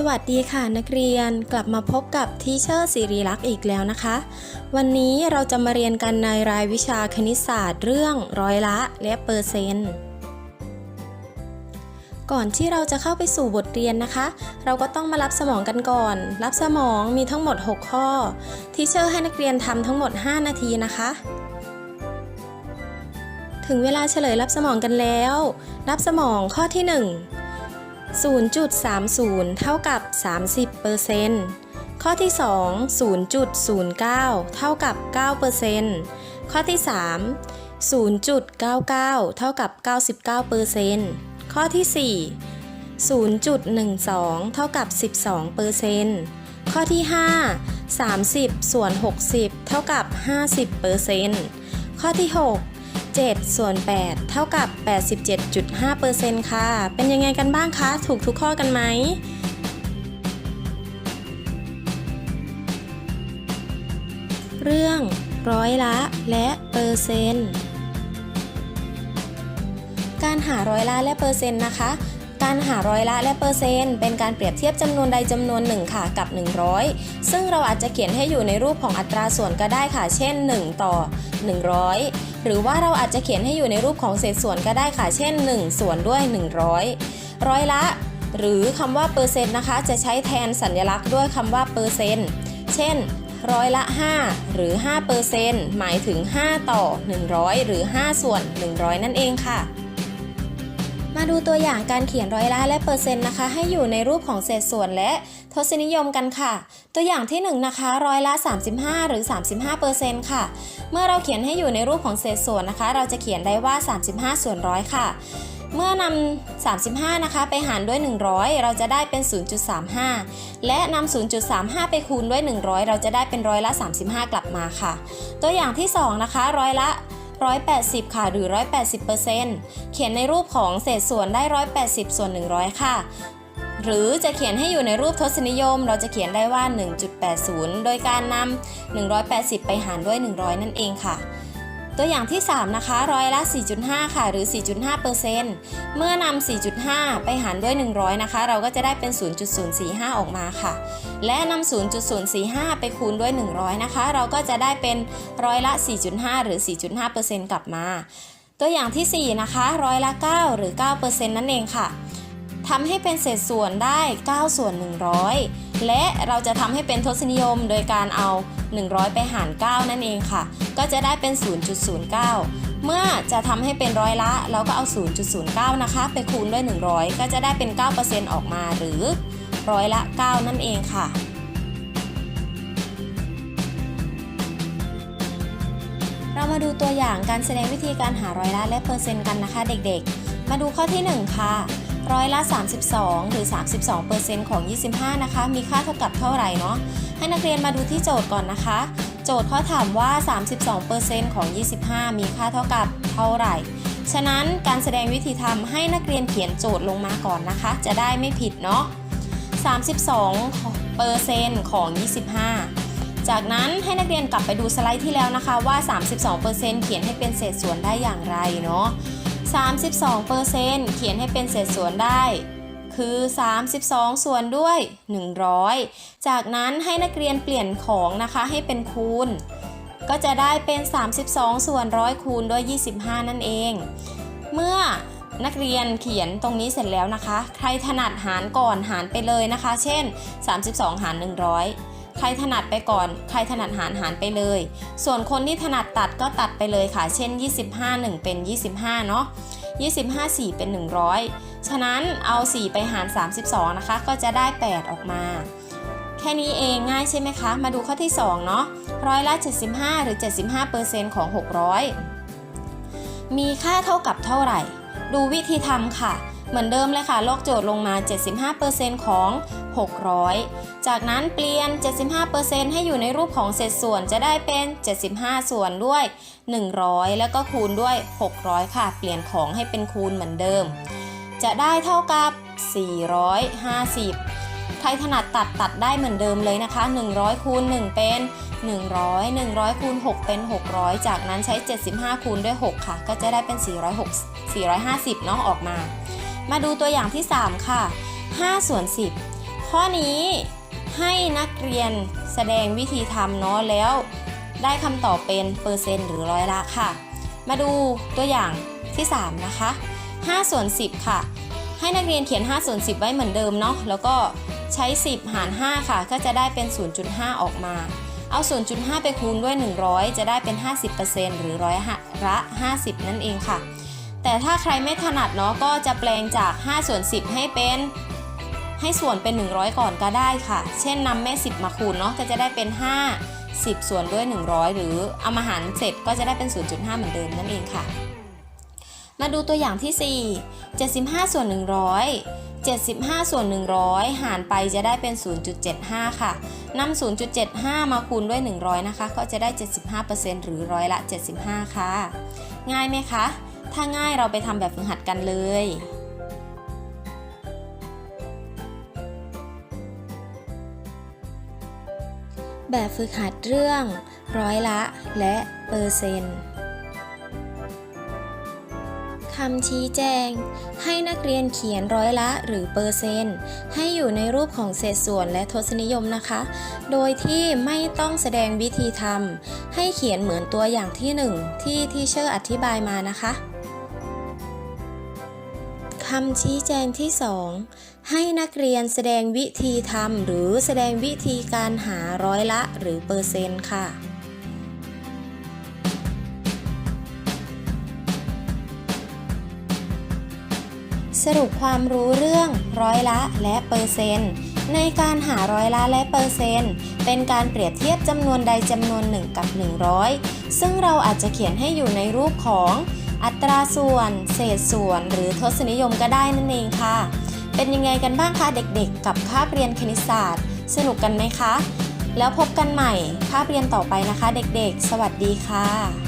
สวัสดีค่ะนักเรียนกลับมาพบกับทีเชอร์สิริลักษ์อีกแล้วนะคะ วันนี้เราจะมาเรียนกันในรายวิชาคณิตศาสตร์เรื่องร้อยละและเปอร์เซนต์ก่อนที่เราจะเข้าไปสู่บทเรียนนะคะ เราก็ต้องมารับสมองกันก่อน รับสมองมีทั้งหมด 6 ข้อทีเชอร์ให้นักเรียนทำทั้งหมด 5 นาทีนะคะ ถึงเวลาเฉลยรับสมองกันแล้ว รับสมองข้อที่ 1 0.30 เท่ากับ 30เปอร์เซนต์ข้อที่ 2 0.09 เท่ากับ9เปอร์เซนต์ข้อที่ 3 0.99 เท่ากับ 99เปอร์เซนต์ข้อที่ 4 0.12 เท่ากับ 12เปอร์เซนต์ข้อที่ 5 30 ส่วน 60 เท่ากับ 50เปอร์เซนต์ข้อที่ 6 7 ส่วน 8 เท่ากับ 87.5%ค่ะ เป็นยังไงกันบ้างคะ ถูกทุกข้อกันไหมเรื่องร้อยละและเปอร์เซ็นต์ การหาร้อยละและเปอร์เซ็นต์นะคะ การหาร้อยละและเปอร์เซ็นต์เป็นการเปรียบเทียบจำนวนใดจำนวนหนึ่งค่ะกับ 100 ซึ่งเราอาจจะเขียนให้อยู่ในรูปของอัตราส่วนก็ได้ค่ะ เช่น 1 ต่อ 100 หรือว่าเราอาจจะเขียนให้อยู่ในรูปของเศษส่วนก็ได้ค่ะ เช่น 1 ส่วนด้วย 100 ร้อยละ หรือคำว่าเปอร์เซ็นต์นะคะ จะใช้แทนสัญลักษณ์ด้วยคำว่าเปอร์เซ็นต์เช่นร้อยละ 5 หรือ5เปอร์เซ็นหมายถึง 5 ต่อ 100 หรือ 5 ส่วน 100 นั่นเองค่ะ มาดูตัวอย่างการเขียนร้อยละและเปอร์เซ็นต์นะคะ ให้อยู่ในรูปของเศษส่วนและทศนิยมกันค่ะ ตัวอย่างที่1นงนะคะร้อยละ 35 หรือ 35เปอร์เซ็นต์ค่ะ เมื่อเราเขียนให้อยู่ในรูปของเศษส่วนนะคะ เราจะเขียนได้ว่า 35 ส่วนร้อยค่ะ เมื่อนำ35 นะคะ ไปหารด้วย 100 เราจะได้เป็น 0.35 และนำ0.35 ไปคูณด้วย 100 เราจะได้เป็นร้อยละ 35 กลับมาค่ะ ตัวอย่างที่2นะคะร้อยละ 180 ค่ะ หรือ 180%เขียนในรูปของเศษส่วนได้ 180 ส่วน 100 ค่ะ หรือจะเขียนให้อยู่ในรูปทศนิยม เราจะเขียนได้ว่า 1.80 โดยการนำ180 ไปหารด้วย 100 นั่นเองค่ะ ตัวอย่างที่ 3 นะคะ ร้อยละ 4.5 ค่ะ หรือ 4.5%เมื่อนำ 4.5 ไปหารด้วย 100 นะคะ เราก็จะได้เป็น 0.045 ออกมาค่ะ และนำ 0.045 ไปคูณด้วย 100 นะคะ เราก็จะได้เป็นร้อยละ 4.5 หรือ 4.5%กลับมา ตัวอย่างที่ 4 นะคะ ร้อยละ 9 หรือ 9%นั่นเองค่ะ ทำให้เป็นเศษส่วนได้ 9 ส่วน 100 และเราจะทำให้เป็นทศนิยมโดยการเอา 100 ไปหาร 9 นั่นเองค่ะ ก็จะได้เป็น 0.09 เมื่อจะทำให้เป็นร้อยละ เราก็เอา 0.09 นะคะ ไปคูณด้วย 100 ก็จะได้เป็น 9%ออกมาหรือร้อยละ 9 นั่นเองค่ะเรามาดูตัวอย่างการแสดงวิธีการหาร้อยละและเปอร์เซ็นต์กันนะคะเด็กๆ มาดูข้อที่ 1 ค่ะ ร้อยละ 32 หรือ 32เปอร์เซ็นต์ของ 25 นะคะ มีค่าเท่ากับเท่าไหร่เนาะ ให้นักเรียนมาดูที่โจทย์ก่อนนะคะ โจทย์เขาถามว่า 32เปอร์เซ็นต์ของ 25 มีค่าเท่ากับเท่าไหร่ ฉะนั้นการแสดงวิธีทำให้นักเรียนเขียนโจทย์ลงมาก่อนนะคะ จะได้ไม่ผิดเนาะ 32เปอร์เซ็นต์ของ 25จากนั้นให้นักเรียนกลับไปดูสไลด์ที่แล้วนะคะว่า 32%เขียนให้เป็นเศษส่วนได้อย่างไรเนาะ 32%เขียนให้เป็นเศษส่วนได้ คือ 32 ส่วนด้วย 100 จากนั้นให้นักเรียนเปลี่ยนของนะคะให้เป็นคูณ ก็จะได้เป็น 32 ส่วนร้อยคูณด้วย 25 นั่นเอง เมื่อนักเรียนเขียนตรงนี้เสร็จแล้วนะคะ ใครถนัดหารก่อนหารไปเลยนะคะ เช่น 32 หาร 100 ใครถนัดไปก่อน ใครถนัดหารหารไปเลย ส่วนคนที่ถนัดตัดก็ตัดไปเลยค่ะ เช่น 25 1 เป็น 25 เนาะ25 4 เป็น 100 ฉะนั้นเอา 4 ไปหาร 32 นะคะ ก็จะได้ 8 ออกมา แค่นี้เองง่ายใช่ไหมคะ มาดูข้อที่ 2 เนาะร้อยละ 75 หรือ 75%ของ 600 มีค่าเท่ากับเท่าไหร่ ดูวิธีทำค่ะ เหมือนเดิมเลยค่ะ ลอกโจทย์ลงมา 75%ของ 600 จากนั้นเปลี่ยน 75%ให้อยู่ในรูปของเศษส่วนจะได้เป็น 75 ส่วนด้วย 100 แล้วก็คูณด้วย 600 ค่ะ เปลี่ยนของให้เป็นคูณเหมือนเดิม จะได้เท่ากับ 450ใครถนัดตัดตัดได้เหมือนเดิมเลยนะคะ 100คูณ1เป็น 100 100คูณ6เป็น 600 จากนั้นใช้ 75คูณด้วย 6 ค่ะ ก็จะได้เป็น 406 450เนาะออกมา มาดูตัวอย่างที่ 3 ค่ะ5ส่วน10 ข้อนี้ให้นักเรียนแสดงวิธีทำเนาะแล้วได้คำตอบเป็นเปอร์เซ็นต์หรือร้อยละค่ะ มาดูตัวอย่างที่ 3 นะคะ5ส่วน10 ค่ะ ให้นักเรียนเขียน5ส่วน10 ไว้เหมือนเดิมเนาะแล้วก็ใช้ 10 หาร 5 ค่ะ ก็จะได้เป็น 0.5 ออกมา เอา 0.5 ไปคูณด้วย 100 จะได้เป็น 50%หรือร้อยละ50 นั่นเองค่ะ แต่ถ้าใครไม่ถนัดเนาะก็จะแปลงจาก5ส่วน10 ให้เป็น ให้ส่วนเป็น 100 ก่อนก็ได้ค่ะ เช่นนำแม่ 10 มาคูณเนาะก็จะได้เป็น 5 10 ส่วนด้วย 100 หรือเอามาหารเสร็จก็จะได้เป็น 0.5 เหมือนเดิมนั่นเองค่ะ มาดูตัวอย่างที่ 4 75 ส่วน 100 75 ส่วน 100 หารไปจะได้เป็น 0.75 ค่ะนำ0.75 มาคูณด้วย 100 นะคะ ก็จะได้ 75%หรือร้อยละ 75 ค่ะ ง่ายไหมคะ ถ้าง่ายเราไปทำแบบฝึกหัดกันเลย แบบฝึกหัดเรื่อง ร้อยละ และเปอร์เซนต์คำชี้แจง ให้นักเรียนเขียนร้อยละหรือเปอร์เซนต์ให้อยู่ในรูปของเศษส่วนและทศนิยมนะคะ โดยที่ไม่ต้องแสดงวิธีทำให้เขียนเหมือนตัวอย่างที่ 1 ที่ทีเชอร์อธิบายมานะคะ คำชี้แจงที่ 2 ให้นักเรียนแสดงวิธีทำหรือแสดงวิธีการหาร้อยละหรือเปอร์เซนต์ค่ะสรุปความรู้เรื่องร้อยละและเปอร์เซนต์ในการหาร้อยละและเปอร์เซนต์เป็นการเปรียบเทียบจำนวนใดจำนวนหนึ่งกับ 100 ซึ่งเราอาจจะเขียนให้อยู่ในรูปของ อัตราส่วน เศษส่วน หรือทศนิยมก็ได้นั่นเองค่ะ เป็นยังไงกันบ้างคะเด็กๆ กับคาบเรียนคณิตศาสตร์ สนุกกันไหมคะ แล้วพบกันใหม่คาบเรียนต่อไปนะคะ เด็กๆ สวัสดีค่ะ